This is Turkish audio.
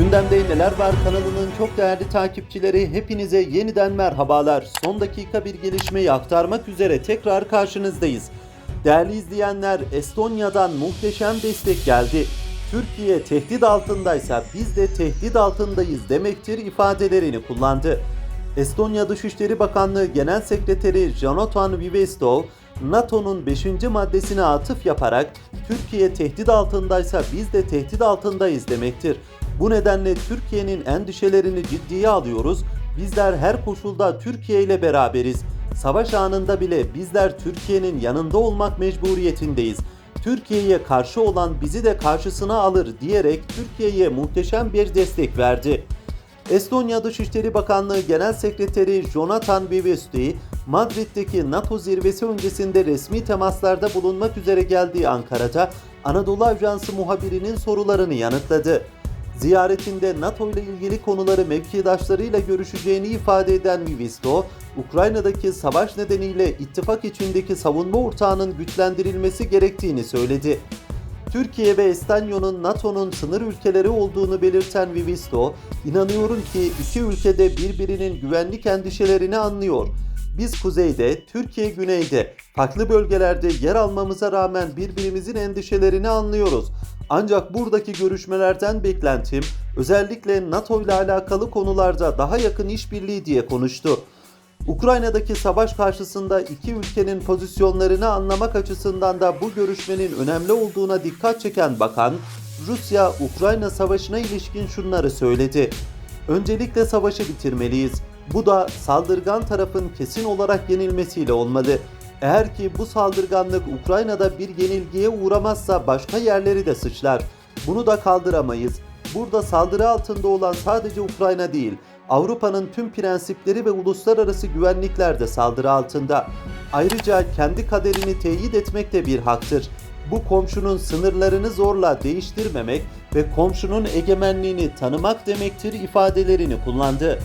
Gündemde neler var kanalının çok değerli takipçileri hepinize yeniden merhabalar. Son dakika bir gelişmeyi aktarmak üzere tekrar karşınızdayız. Değerli izleyenler Estonya'dan muhteşem destek geldi. Türkiye tehdit altındaysa biz de tehdit altındayız demektir ifadelerini kullandı. Estonya Dışişleri Bakanlığı Genel Sekreteri Jonathan Vivesto, NATO'nun 5. maddesine atıf yaparak Türkiye tehdit altındaysa biz de tehdit altındayız demektir. Bu nedenle Türkiye'nin endişelerini ciddiye alıyoruz. Bizler her koşulda Türkiye ile beraberiz. Savaş anında bile bizler Türkiye'nin yanında olmak mecburiyetindeyiz. Türkiye'ye karşı olan bizi de karşısına alır diyerek Türkiye'ye muhteşem bir destek verdi. Estonya Dışişleri Bakanlığı Genel Sekreteri Jonathan Vivestu, Madrid'deki NATO zirvesi öncesinde resmi temaslarda bulunmak üzere geldiği Ankara'da Anadolu Ajansı muhabirinin sorularını yanıtladı. Ziyaretinde NATO ile ilgili konuları mevkidaşlarıyla görüşeceğini ifade eden Vivisto, Ukrayna'daki savaş nedeniyle ittifak içindeki savunma ortağının güçlendirilmesi gerektiğini söyledi. Türkiye ve Estonya'nın NATO'nun sınır ülkeleri olduğunu belirten Vivisto, inanıyorum ki iki ülkede birbirinin güvenlik endişelerini anlıyor. Biz kuzeyde, Türkiye güneyde, farklı bölgelerde yer almamıza rağmen birbirimizin endişelerini anlıyoruz. Ancak buradaki görüşmelerden beklentim özellikle NATO ile alakalı konularda daha yakın işbirliği diye konuştu. Ukrayna'daki savaş karşısında iki ülkenin pozisyonlarını anlamak açısından da bu görüşmenin önemli olduğuna dikkat çeken bakan, Rusya-Ukrayna savaşına ilişkin şunları söyledi. Öncelikle savaşı bitirmeliyiz. Bu da saldırgan tarafın kesin olarak yenilmesiyle olmalı. Eğer ki bu saldırganlık Ukrayna'da bir yenilgiye uğramazsa başka yerleri de sıçrar. Bunu da kaldıramayız. Burada saldırı altında olan sadece Ukrayna değil, Avrupa'nın tüm prensipleri ve uluslararası güvenlikler de saldırı altında. Ayrıca kendi kaderini teyit etmek de bir haktır. Bu komşunun sınırlarını zorla değiştirmemek ve komşunun egemenliğini tanımak demektir ifadelerini kullandı.